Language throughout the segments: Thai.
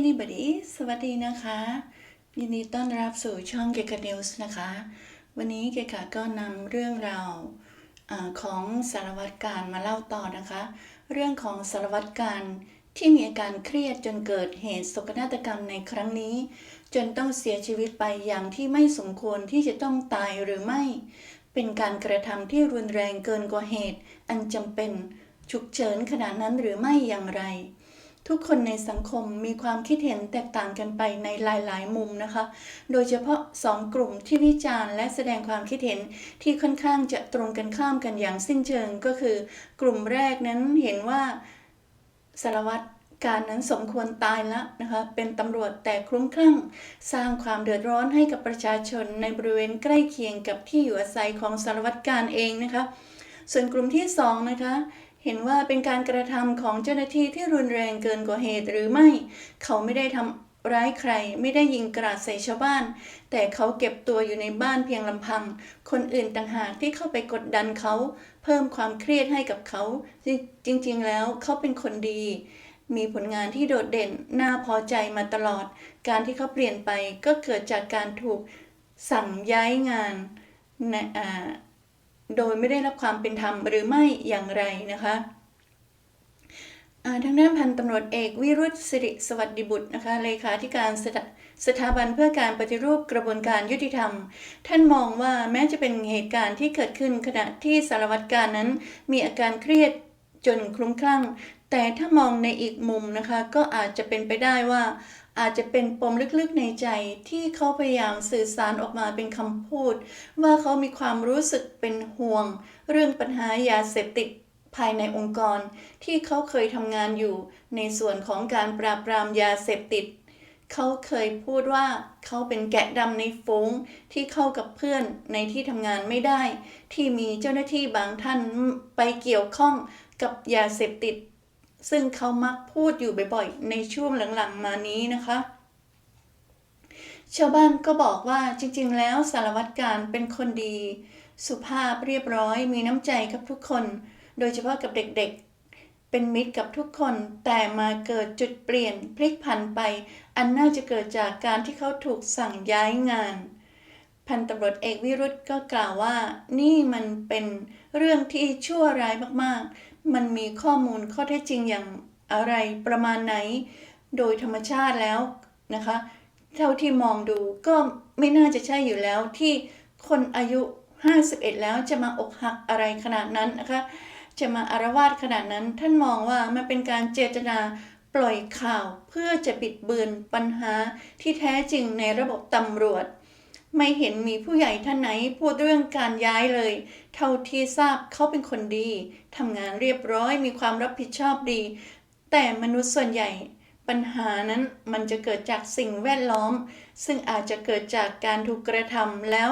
anybody สวัสดีนะคะ ยินดีต้อนรับสู่ช่องเกกะนิวส์นะคะ วันนี้เกกะก็นำเรื่องราวอของสารวัตรการมาเล่าต่อนะคะ เรื่องของสารวัตรการที่มีอาการเครียดจนเกิดเหตุโศกนาฏกรรมในครั้งนี้ จนต้องเสียชีวิตไปอย่างที่ไม่สมควรที่จะต้องตายหรือไม่ เป็นการกระทำที่รุนแรงเกินกว่าเหตุ อันจำเป็นฉุกเฉินขนาดนั้นหรือไม่อย่างไร ทุกคนในสังคมมีความคิดเห็นแตกต่างกันไปในหลายๆ มุมนะคะ โดยเฉพาะสองกลุ่มที่วิจารณ์และแสดงความคิดเห็นที่ค่อนข้างจะตรงกันข้ามกันอย่างสิ้นเชิงก็คือ กลุ่มแรกนั้นเห็นว่าสารวัตรการนั้นสมควรตายแล้วนะคะ เป็นตำรวจแต่คลุ้มคลั่ง สร้างความเดือดร้อนให้กับประชาชนในบริเวณใกล้เคียงกับที่อยู่อาศัยของสารวัตรการเองนะคะ ส่วนกลุ่มที่สองนะคะ เห็นว่าเป็นการกระทำของเจ้าหน้าที่ที่รุนแรงเกินกว่าเหตุหรือไม่ เขาไม่ได้ทำร้ายใครไม่ได้ยิงกราดใส่ชาวบ้าน แต่เขาเก็บตัวอยู่ในบ้านเพียงลำพัง คนอื่นต่างหากที่เข้าไปกดดันเขา เพิ่มความเครียดให้กับเขา จริงๆ แล้วเขาเป็นคนดี มีผลงานที่โดดเด่น น่าพอใจมาตลอด การที่เขาเปลี่ยนไปก็เกิดจากการถูกสั่งย้ายงานในอ่า โดยไม่ได้รับความเป็นธรรมหรือไม่อย่างไรนะคะอ่าทางด้านพันตำรวจเอกวิรุธสิริสวัสดิบุตรนะคะเลขาธิการสถสถาบันเพื่อการปฏิรูปกระบวนการยุติธรรม ท่านมองว่าแม้จะเป็นเหตุการณ์ที่เกิดขึ้นขณะที่สารวัตรการนั้น มีอาการเครียดจนคลุ้มคลั่ง แต่ถ้ามองในอีกมุมนะคะ ก็อาจจะเป็นไปได้ว่า อาจจะเป็นปมลึกๆในใจที่เขาพยายามสื่อสารออกมาเป็นคำพูด ว่าเขามีความรู้สึกเป็นห่วง เรื่องปัญหายาเสพติดภายในองค์กร ที่เขาเคยทำงานอยู่ ในส่วนของการปราบปรามยาเสพติดเขาเคยพูดว่าเขาเป็นแกะดำในฝูงที่เข้ากับเพื่อนในที่ทำงานไม่ได้ ที่มีเจ้าหน้าที่บางท่านไปเกี่ยวข้องกับยาเสพติด ซึ่งเขามักพูดอยู่บ่อยๆ ในช่วงหลังๆ มานี้นะคะ ชาวบ้านก็บอกว่าจริงๆ แล้วสารวัตรการเป็นคนดี สุภาพเรียบร้อย มีน้ำใจกับทุกคน โดยเฉพาะกับเด็กๆ เป็นมิตรกับทุกคน แต่มาเกิดจุดเปลี่ยนพลิกผันไป อันน่าจะเกิดจากการที่เขาถูกสั่งย้ายงานพันตำรวจเอกวิรุธก็กล่าวว่า นี่มันเป็นเรื่องที่ชั่วร้ายมากๆ มันมีข้อมูลข้อเท็จจริงอย่างอะไรประมาณไหน โดยธรรมชาติแล้วนะคะ เท่าที่มองดูก็ไม่น่าจะใช่อยู่แล้วที่คนอายุ 51 แล้วจะมาอกหักอะไรขนาดนั้นนะคะ จะมาอารวาสขนาดนั้น ท่านมองว่ามันเป็นการเจตนาปล่อยข่าวเพื่อจะปิดเบือนปัญหาที่แท้จริงในระบบตำรวจ ไม่เห็นมีผู้ใหญ่ท่านไหนพูดเรื่องการย้ายเลย เท่าที่ทราบเขาเป็นคนดีทำงานเรียบร้อยมีความรับผิดชอบดี แต่มนุษย์ส่วนใหญ่ปัญหานั้นมันจะเกิดจากสิ่งแวดล้อม ซึ่งอาจจะเกิดจากการถูกกระทำแล้ว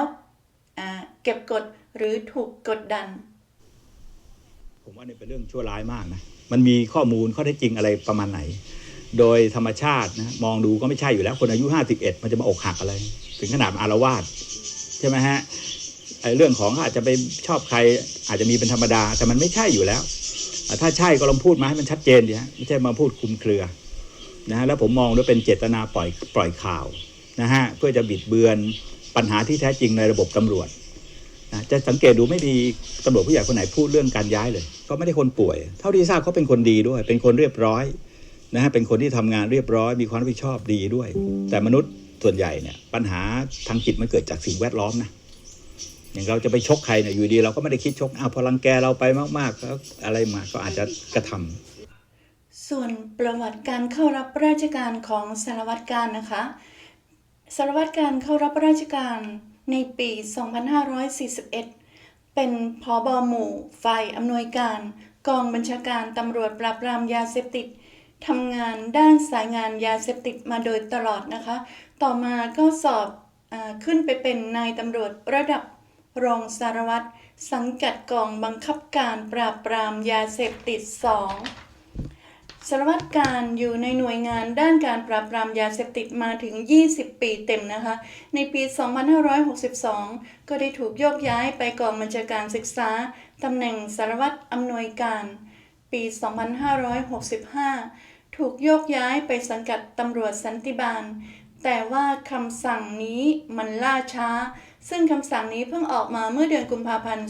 เก็บกดหรือถูกกดดัน ผมว่านี่เป็นเรื่องชั่วร้ายมากนะ มันมีข้อมูลข้อเท็จจริงอะไรประมาณไหน โดยธรรมชาตินะมองดูก็ไม่ใช่อยู่แล้ว คนอายุ 51 มันจะมาอกหักอะไร ถึงขนาดอารวาสใช่ไหมฮะไอ้เรื่องของอาจจะไปชอบใครอาจจะมีเป็นธรรมดา แต่มันไม่ใช่อยู่แล้ว ถ้าใช่ก็ลองพูดมาให้มันชัดเจนดิฮะไม่ใช่มาพูดคุมเครือนะฮะแล้วผมมองด้วยเป็นเจตนาปล่อยปล่อยข่าวนะฮะเพื่อจะบิดเบือนปัญหาที่แท้จริงในระบบตำรวจนะจะสังเกตดูไม่มีตำรวจผู้ใหญ่คนไหนพูดเรื่องการย้ายเลยเขาไม่ได้คนป่วย เท่าที่ทราบเขาเป็นคนดีด้วย เป็นคนเรียบร้อย นะฮะเป็นคนที่ทำงานเรียบร้อยมีความรับผิดชอบดีด้วย แต่มนุษย์ส่วนใหญ่เนี่ยปัญหาทางจิตมันเกิดจากสิ่งแวดล้อมนะอย่างเราจะไปชกใครเนี่ยอยู่ดี เราก็ไม่ได้คิดชกอ้าวพอรังแกเราไปมากๆแล้วอะไรมาก็อาจจะกระทำส่วนประวัติการเข้ารับราชการของสารวัตรการนะคะสารวัตรการเข้ารับราชการในปี 2541 เป็นผอบอหมู่ ฝ่ายอำนวยการ กองบัญชาการตำรวจปราบปรามยาเสพติด ทำงานด้านสายงานยาเสพติดมาโดยตลอดนะคะ ต่อมาก็สอบอขึ้นไปเป็นนายตำรวจระดับรองสารวัตรสังกัดกองบังคับการปราบปรามยาเสพติด 2 สารวัตรการอยู่ในหน่วยงานด้านการปราบปรามยาเสพติดมาถึง 20 ปีเต็มนะคะ ในปี 2562 ก็ได้ถูกโยกย้ายไปกองบัญชาการศึกษาตำแหน่งสารวัตรอำนวยการ ปี 2565 ถูกโยกย้ายไปสังกัดตำรวจสันติบาล แต่ว่าคำสั่งนี้มันล่าช้า ซึ่งคำสั่งนี้เพิ่งออกมาเมื่อเดือนกุมภาพันธ์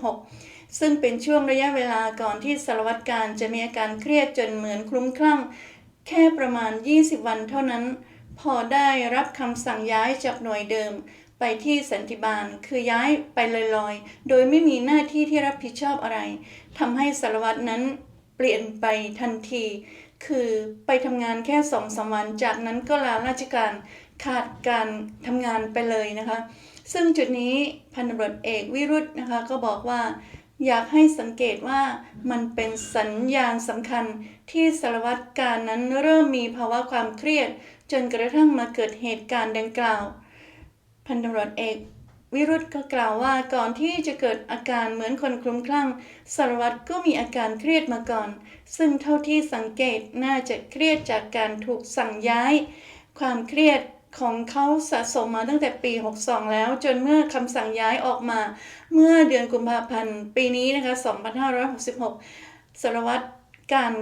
2566 ซึ่งเป็นช่วงระยะเวลาก่อนที่สารวัตรการจะมีอาการเครียดจนเหมือนคลุ้มคลั่ง แค่ประมาณ 20 วันเท่านั้น พอได้รับคำสั่งย้ายจากหน่วยเดิม ไปที่สันติบาลคือย้ายไปลอยๆ โดยไม่มีหน้าที่ที่รับผิดชอบอะไรทำให้สารวัตรนั้นเปลี่ยนไปทันที คือไปทำงานแค่สองสามวันจากนั้นก็ลาราชการขาดการทำงานไปเลยนะคะ ซึ่งจุดนี้พันตำรวจเอกวิรุธนะคะก็บอกว่าอยากให้สังเกตว่ามันเป็นสัญญาณสำคัญที่สารวัตรการนั้นเริ่มมีภาวะความเครียด จนกระทั่งมาเกิดเหตุการณ์ดังกล่าว พันตำรวจเอก วิรุธก็กล่าวว่าก่อนที่จะเกิดอาการเหมือนคนคลุ้มคลั่งสารวัตรก็มีอาการเครียดมาก่อน ซึ่งเท่าที่สังเกตน่าจะเครียดจากการถูกสั่งย้าย ความเครียดของเขาสะสมมาตั้งแต่ปี 62 แล้ว จนเมื่อคำสั่งย้ายออกมา เมื่อเดือนกุมภาพันธ์ ปีนี้นะคะ 2566 สารวัตรการ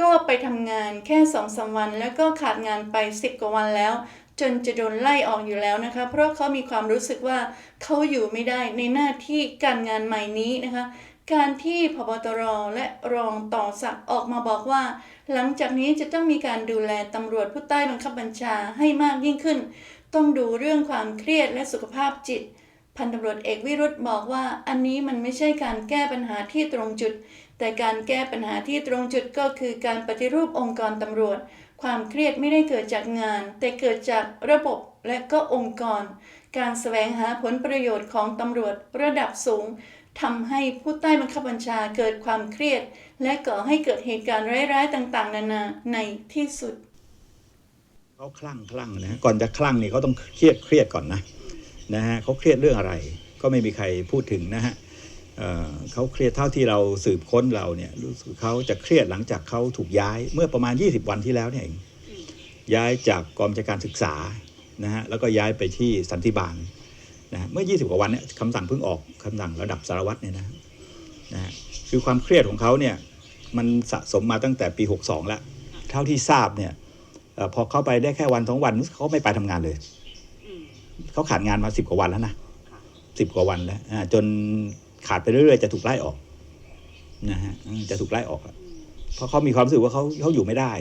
ก็ไปทำงานแค่สองสามวัน แล้วก็ขาดงานไป 10 กว่าวันแล้ว จนจะโดนไล่ออกอยู่แล้วนะคะ เพราะเขามีความรู้สึกว่าเขาอยู่ไม่ได้ในหน้าที่การงานใหม่นี้นะคะ การที่พบตรและรองต่อศักออกมาบอกว่า หลังจากนี้จะต้องมีการดูแลตำรวจผู้ใต้บังคับบัญชาให้มากยิ่งขึ้น ต้องดูเรื่องความเครียดและสุขภาพจิต พันตำรวจเอกวิรุธบอกว่าอันนี้มันไม่ใช่การแก้ปัญหาที่ตรงจุด แต่การแก้ปัญหาที่ตรงจุดก็คือการปฏิรูปองค์กรตำรวจ ความเครียดไม่ได้เกิดจากงาน แต่เกิดจากระบบและก็องค์กร การแสวงหาผลประโยชน์ของตำรวจระดับสูงทำให้ผู้ใต้บังคับบัญชาเกิดความเครียด และก่อให้เกิดเหตุการณ์ร้ายๆต่างๆ นานาในที่สุดเขาคลั่งคลั่งนะฮะก่อนจะคลั่งนี่เขาต้องเครียดเครียดก่อนนะนะฮะเขาเครียดเรื่องอะไร ก็ไม่มีใครพูดถึงนะฮะ เขาเครียดเท่าที่เราสืบค้นเราเนี่ยรู้สึกเขาจะเครียดหลังจากเขาถูกย้ายเมื่อประมาณ 20 วันที่แล้วเนี่ยเองย้ายจากกองบัญชาการศึกษานะฮะแล้วก็ย้ายไปที่สันติบาลนะเมื่อ 20 กว่าวันเนี่ยคำสั่งเพิ่งออกคำสั่งระดับสารวัตรเนี่ยนะนะฮะคือความเครียดของเขาเนี่ยมันสะสมมาตั้งแต่ปี 62 แล้ว เท่าที่ทราบเนี่ยอพอเข้าไปได้แค่วันสองวันเขาไม่ไปทำงานเลยเขาขาดงานมาสิบกว่าวันแล้วนะสิบกว่าวันแล้วจน ขาดไปเรื่อยๆจะถูกไล่ออกนะฮะจะถูกไล่ออกอะเพราะเขามีความรู้สึกว่าเขาเขาอยู่ไม่ได้